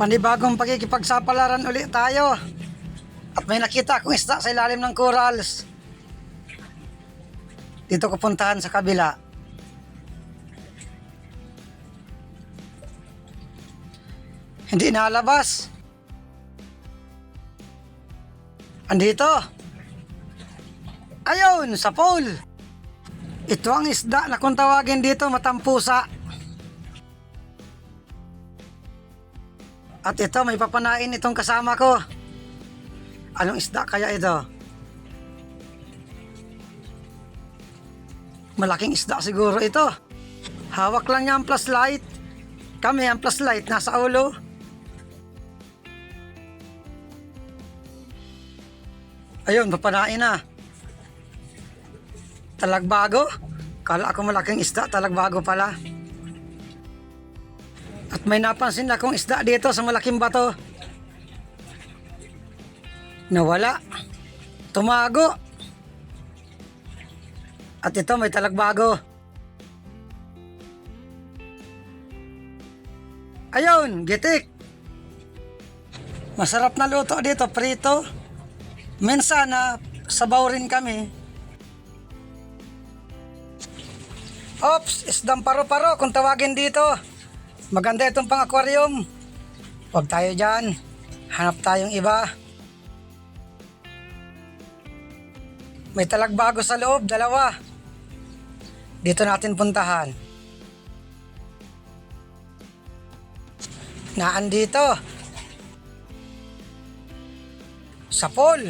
Panibagong pakikipagsapalaran ulit tayo. At may nakita akong isda sa ilalim ng corals. Dito ko puntahan sa kabila. Hindi nalabas. Andito. Ayun, sa pole. Ito ang isda na kung tawagin dito matampusa. At ito, may papanain itong kasama ko. Anong isda kaya ito? Malaking isda siguro ito. Hawak lang niya ang plus light. Kami ang plus light nasa ulo. Ayun, papanain na. Talagbago? Kala ako malaking isda, talagbago pala. May napansin akong isda dito sa malaking bato. Nawala. Tumago. At ito may talagbago. Ayun, gitik. Masarap na luto dito, prito. Minsan na sabaw rin kami. Ops, isdang paro-paro kung tawagin dito. Maganda itong pang aquarium. Huwag tayo dyan. Hanap tayong iba. May talagbago sa loob, dalawa. Dito natin puntahan. Naan dito. Sa pool.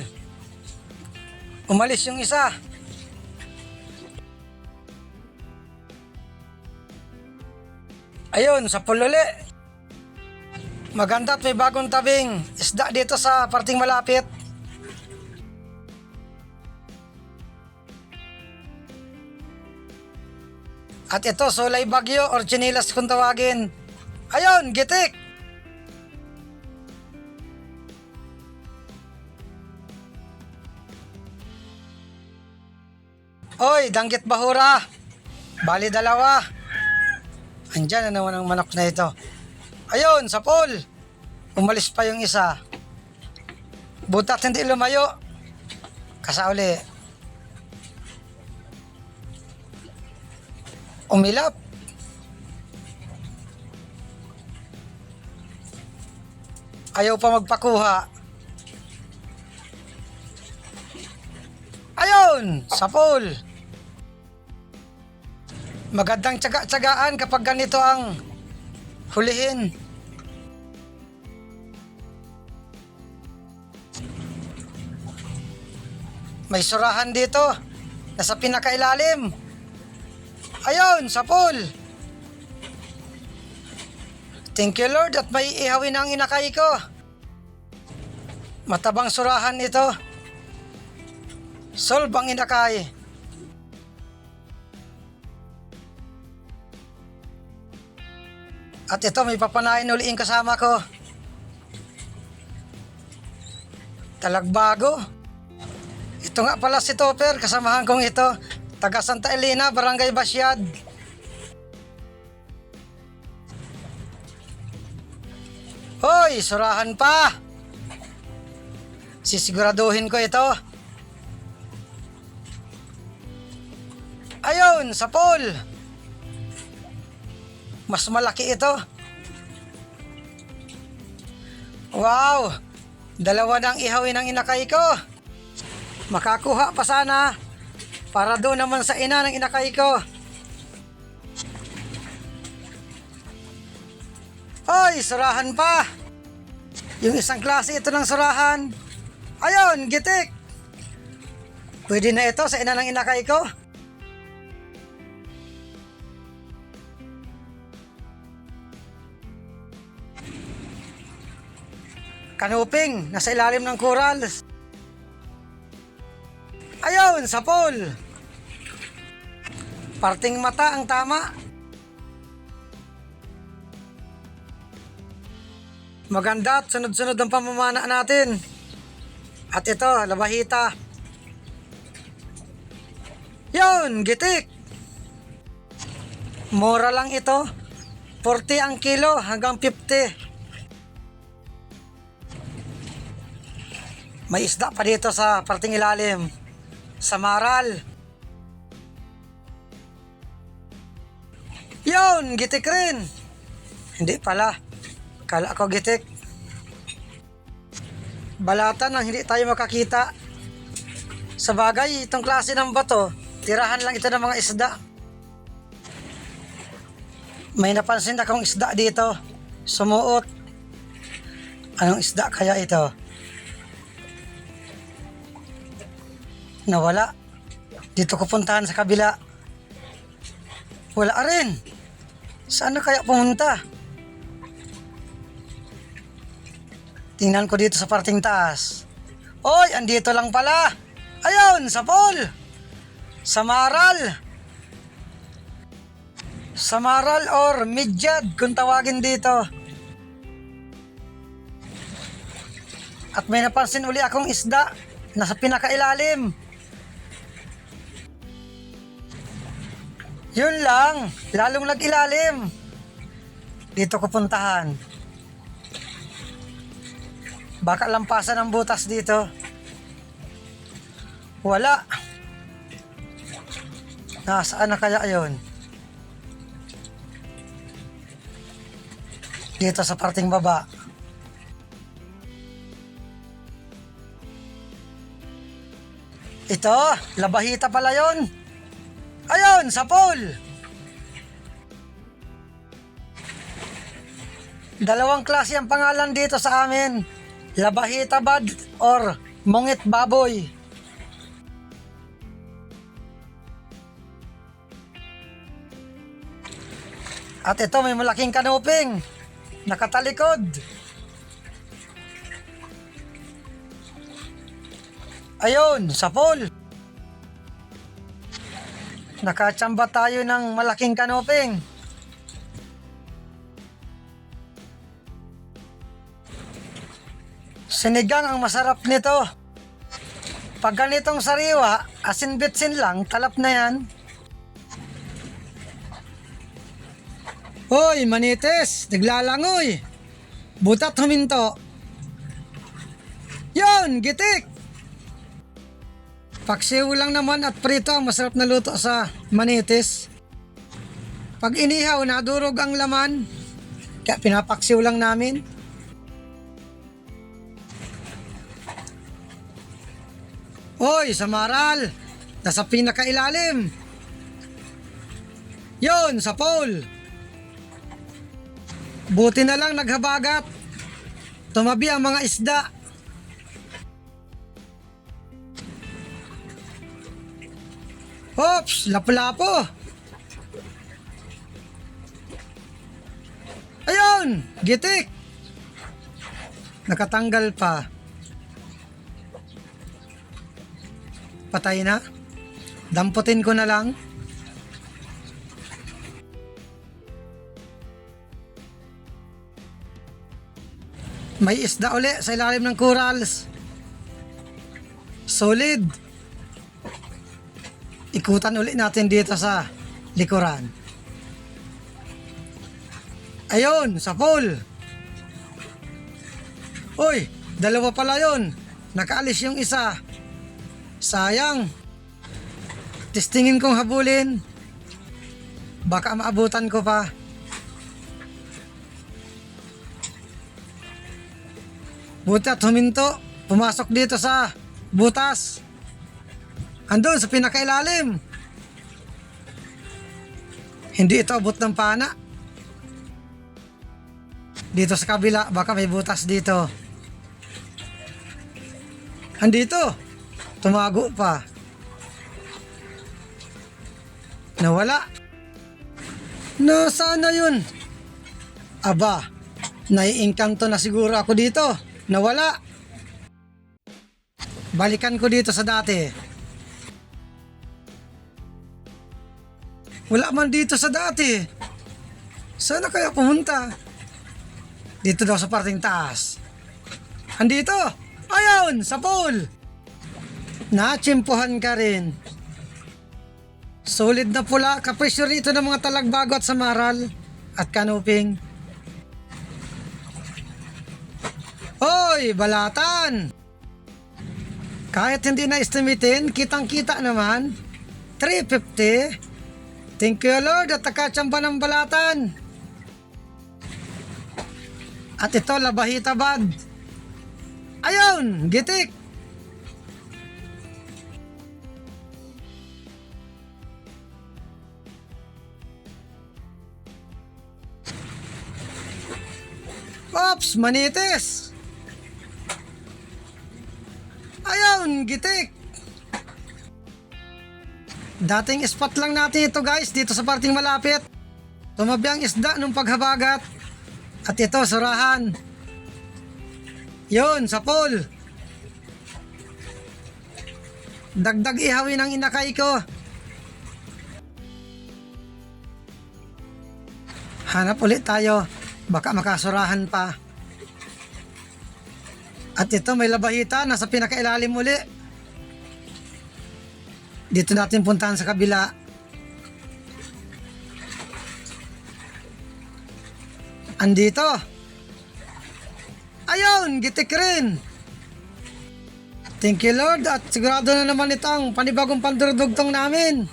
Umalis yung isa. Ayun, sa pool uli. Maganda at may bagong tabing. Isda dito sa parting malapit. At ito, Solay Bagyo or Chinilas kung tawagin. Ayun, gitik! Oy, danggit bahura. Bali dalawa. Andyan na naman ang manok na ito. Ayun, sa pool. Umalis pa yung isa. Butat hindi lumayo. Kasauli. Umilap. Ayaw pa magpakuha. Ayun, sa pool. Magandang tsaga-tsagaan kapag ganito ang hulihin. May surahan dito. Nasa pinakailalim. Ayun, sa pool. Thank you Lord at may ihawin ang inakay ko. Matabang surahan ito. Solve ang inakay. At ito, may papanain uliin kasama ko. Talagbago. Ito nga pala si Topper, kasamahan kong ito. Taga Santa Elena, Barangay Basyad. Hoy, surahan pa. Sisiguraduhin ko ito. Ayun, sa pool. Mas malaki ito. Wow! Dalawa nang ihawin ang inakay ko. Makakuha pa sana. Para doon naman sa ina ng inakay ko. Hoy, surahan pa. Yung isang klase ito ng surahan. Ayun, gitik. Pwede na ito sa ina ng inakay ko. Kanuping, nasa ilalim ng corals. Ayun, sa pool. Parting mata ang tama. Maganda at sunod-sunod ang pamamana natin. At ito, labahita. Yun, gitik. Mura lang ito. 40 ang kilo hanggang 50. May isda pa dito sa parting ilalim. Sa maral. Yun, gitik rin. Hindi pala. Kala ko gitik. Balatan ang hindi tayo makakita. Sa bagay, itong klase ng bato, tirahan lang ito ng mga isda. May napansin akong isda dito. Sumuot. Anong isda kaya ito? Nawala. Dito ko puntahan sa kabila. Wala rin. Saan na kaya pumunta? Tingnan ko dito sa parting taas. Oy, andito lang pala. Ayun, sa pool. Sa maral. Sa maral or midyad kung tawagin dito. At may napansin uli akong isda nasa pinakailalim. Yun lang, lalong nag-ilalim. Dito ko puntahan. Baka lampasan ang butas dito. Wala. Nasaan na kaya yon? Dito sa parting baba. Ito, labahita pala yon. Ayun, sa pool. Dalawang klase ang pangalan dito sa amin. Labahita bad or mungit baboy. At ito may malaking kanuping. Nakatalikod. Ayun, sa pool. Nakachamba tayo ng malaking kanuping. Sinigang ang masarap nito. Pag ganitong sariwa, asin bitsin lang, talap na yan. Hoy, manites, naglalangoy. Butat huminto. Yon, gitik. Paksiw lang naman at prito ang masarap na luto sa manitis. Pag inihaw, nadurog ang laman. Kaya pinapaksiw lang namin. Hoy, sa maral. Nasa pinakailalim. Yon, sa pole. Buti na lang naghabagat. Tumabi ang mga isda. Oops, lapu-lapo. Ayun, gitik. Nakatanggal pa. Patay na. Damputin ko na lang. May isda uli sa ilalim ng corals. Solid. Ikutan uli natin dito sa likuran. Ayun, sa pool. Uy, dalawa pala yon. Nakaalis yung isa. Sayang. Testingin kong habulin. Baka maabutan ko pa. Buti at huminto. Pumasok dito sa butas. Andun sa pinakailalim. Hindi ito abot ng pana. Dito sa kabila, baka may butas dito. Andito. Tumago pa. Nawala. Nasaan na yun? Aba, naiingkanto na siguro ako dito. Nawala. Balikan ko dito sa dati. Wala man dito sa dati. Sana kaya pumunta? Dito daw sa parting taas. Andito! Ayun! Sa pool! Nachimpuhan ka rin. Solid na pula. Kapresyo rito ng mga talagbago at samaral. At kanuping. Hoy! Balatan! Kahit hindi na estimatein, kitang-kita naman. 350. Thank you Lord at nakachamba ng balatan. At ito, labahita bad. Ayun, gitik. Ops, manitis. Ayun, gitik. Dating spot lang natin ito guys, dito sa parting malapit. Tumabi ang isda nung paghabagat. At ito, surahan. Yun, sa pool. Dagdag ihawin ang inakay ko. Hanap ulit tayo. Baka makasurahan pa. At ito may labahita, nasa pinakailalim uli. Dito natin puntahan sa kabila. Andito. Ayun, gitik rin. Thank you Lord at sigurado na naman ito ang panibagong pandurudugtong namin.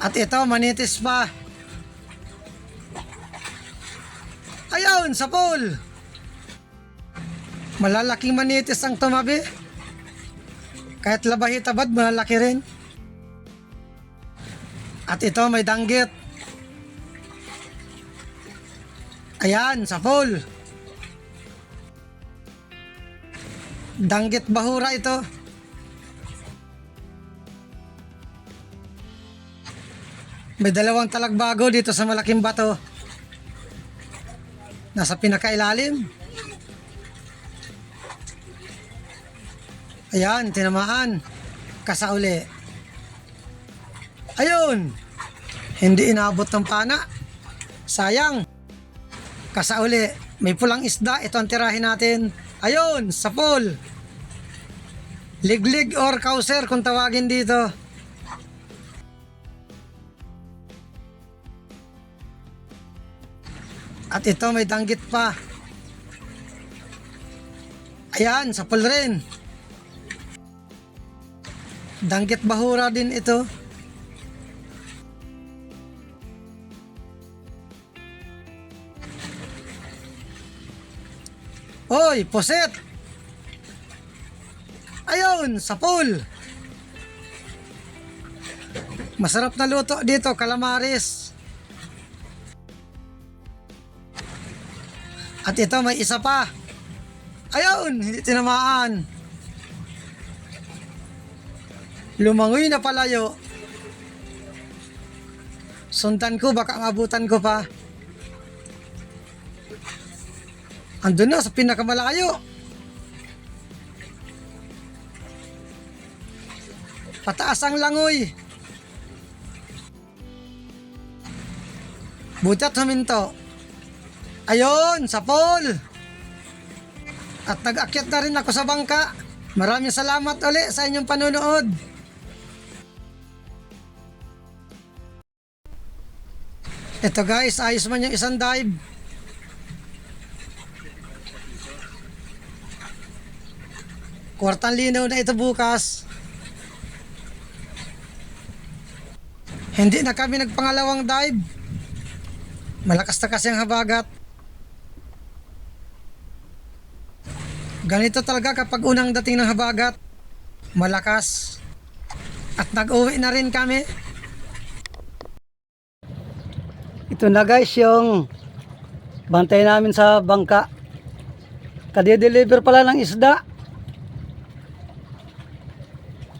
At ito, manitis pa. Ayun, sa pool. Malalaking manitis ang tumabi. Kahit labahita bad, malalaki rin. At ito, may danggit. Ayan, sa pool. Danggit bahura ito. May dalawang talagbago dito sa malaking bato. Nasa pinakailalim. Ayan, tinamaan. Kasauli. Ayun. Hindi inabot ng pana. Sayang. Kasauli. May pulang isda. Ito ang tirahin natin. Ayun, sa pool. Liglig or kauser kung tawagin dito. At ito may danggit pa. Ayan, sa pool rin. Danggit bahura din ito. Hoy, poset! Ayun, sa pool. Masarap na luto dito, calamares. At ito, may isa pa. Ayun, hindi tinamaan. Lumangoy na palayo. Sundan ko, baka mabutan ko pa. Andun na sa pinakamalayo. Pataas ang langoy. Butat huminto. Ayun, sa pool. At nag-akyat na rin ako sa bangka. Maraming salamat uli sa inyong panunood. Ito guys, ayos man yung isang dive. Kwartang linaw na ito bukas. Hindi na kami nagpangalawang dive. Malakas na kasi ang habagat. Ganito talaga kapag unang dating ng habagat. Malakas. At nag-uwi na rin kami. Ito na guys yung bantay namin sa bangka. Kadi-deliver pala ng isda.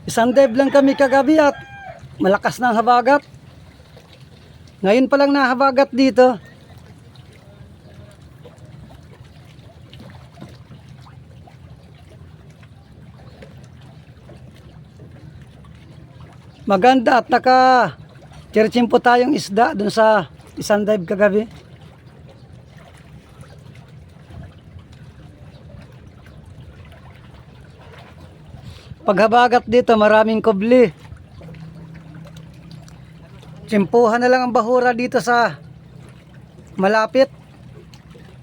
Isang dive lang kami kagabi at malakas na habagat. Ngayon pa lang nahabagat dito. Maganda at naka po tayong isda dun sa isang dive kagabi. Paghabagat dito maraming kubli. Tsimpuhan na lang ang bahura dito sa malapit.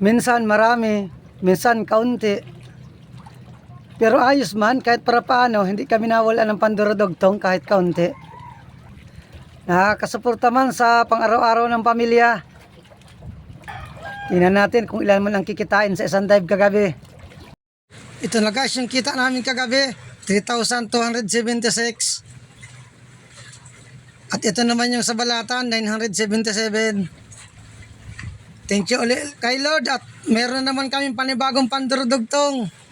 Minsan marami, minsan kaunti. Pero ayos man, kahit para paano, hindi kami nawala ng pandurudugtong kahit kaunti. Nakakasuporta man sa pang-araw-araw ng pamilya. Tingnan natin kung ilan man ang kikitain sa isang dive kagabi. Ito na guys, yung kita namin kagabi, 3,276. At ito naman yung sa Balatan, 977. Thank you ulit kay Lord at meron naman kami panibagong pandurudugtong.